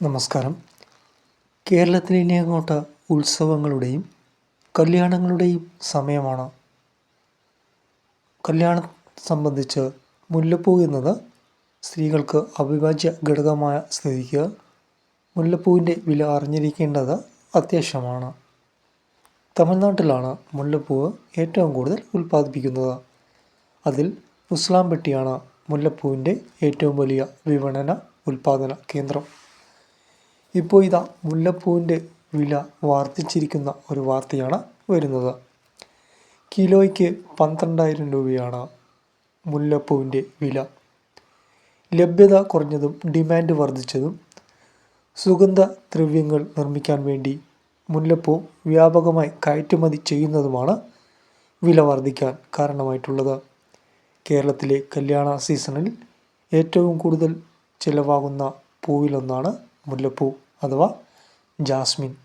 നമസ്കാരം. കേരളത്തിൽ ഇനി അങ്ങോട്ട് ഉത്സവങ്ങളുടെയും കല്യാണങ്ങളുടെയും സമയമാണ്. കല്യാണം സംബന്ധിച്ച് മുല്ലപ്പൂ എന്നത് സ്ത്രീകൾക്ക് അവിഭാജ്യ ഘടകമായ സ്ഥിതിക്ക് മുല്ലപ്പൂവിന്റെ വില അറിഞ്ഞിരിക്കേണ്ടത് അത്യാവശ്യമാണ്. തമിഴ്നാട്ടിലാണ് മുല്ലപ്പൂവ് ഏറ്റവും കൂടുതൽ ഉൽപ്പാദിപ്പിക്കുന്നത്. അതിൽ ഉസ്ലാംപെട്ടിയാണ് മുല്ലപ്പൂവിന്റെ ഏറ്റവും വലിയ വിപണന ഉൽപ്പാദന കേന്ദ്രം. ഇപ്പോൾ ഇതാ മുല്ലപ്പൂവിന്റെ വില വർദ്ധിച്ചിരിക്കുന്ന ഒരു വാർത്തയാണ് വരുന്നത്. കിലോയ്ക്ക് പന്ത്രണ്ടായിരം രൂപയാണ് മുല്ലപ്പൂവിന്റെ വില. ലഭ്യത കുറഞ്ഞതും ഡിമാൻഡ് വർദ്ധിച്ചതും സുഗന്ധ ദ്രവ്യങ്ങൾ നിർമ്മിക്കാൻ വേണ്ടി മുല്ലപ്പൂ വ്യാപകമായി കയറ്റുമതി ചെയ്യുന്നതുമാണ് വില വർദ്ധിക്കാൻ കാരണമായിട്ടുള്ളത്. കേരളത്തിലെ കല്യാണ സീസണിൽ ഏറ്റവും കൂടുതൽ ചിലവാകുന്ന പൂവിലൊന്നാണ് മുല്ലപ്പൂ. அதுவா ஜாஸ்மின்